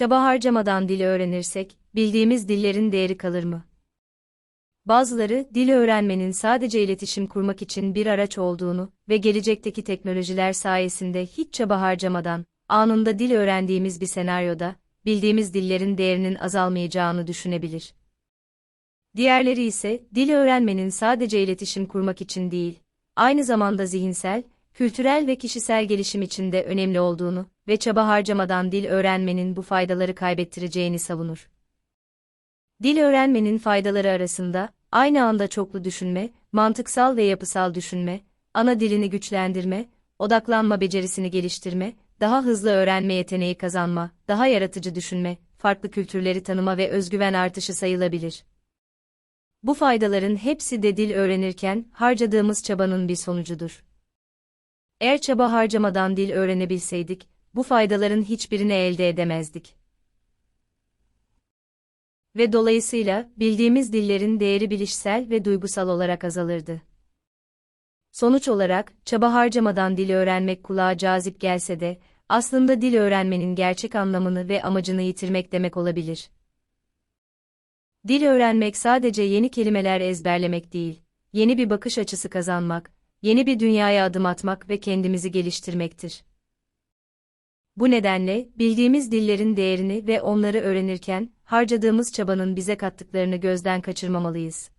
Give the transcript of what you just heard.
Çaba harcamadan dili öğrenirsek, bildiğimiz dillerin değeri kalır mı? Bazıları, dil öğrenmenin sadece iletişim kurmak için bir araç olduğunu ve gelecekteki teknolojiler sayesinde hiç çaba harcamadan, anında dil öğrendiğimiz bir senaryoda, bildiğimiz dillerin değerinin azalmayacağını düşünebilir. Diğerleri ise, dil öğrenmenin sadece iletişim kurmak için değil, aynı zamanda zihinsel, kültürel ve kişisel gelişim için de önemli olduğunu ve çaba harcamadan dil öğrenmenin bu faydaları kaybettireceğini savunur. Dil öğrenmenin faydaları arasında, aynı anda çoklu düşünme, mantıksal ve yapısal düşünme, ana dilini güçlendirme, odaklanma becerisini geliştirme, daha hızlı öğrenme yeteneği kazanma, daha yaratıcı düşünme, farklı kültürleri tanıma ve özgüven artışı sayılabilir. Bu faydaların hepsi de dil öğrenirken harcadığımız çabanın bir sonucudur. Eğer çaba harcamadan dil öğrenebilseydik, bu faydaların hiçbirini elde edemezdik. Ve dolayısıyla bildiğimiz dillerin değeri bilişsel ve duygusal olarak azalırdı. Sonuç olarak, çaba harcamadan dil öğrenmek kulağa cazip gelse de, aslında dil öğrenmenin gerçek anlamını ve amacını yitirmek demek olabilir. Dil öğrenmek sadece yeni kelimeler ezberlemek değil, yeni bir bakış açısı kazanmak, yeni bir dünyaya adım atmak ve kendimizi geliştirmektir. Bu nedenle, bildiğimiz dillerin değerini ve onları öğrenirken, harcadığımız çabanın bize kattıklarını gözden kaçırmamalıyız.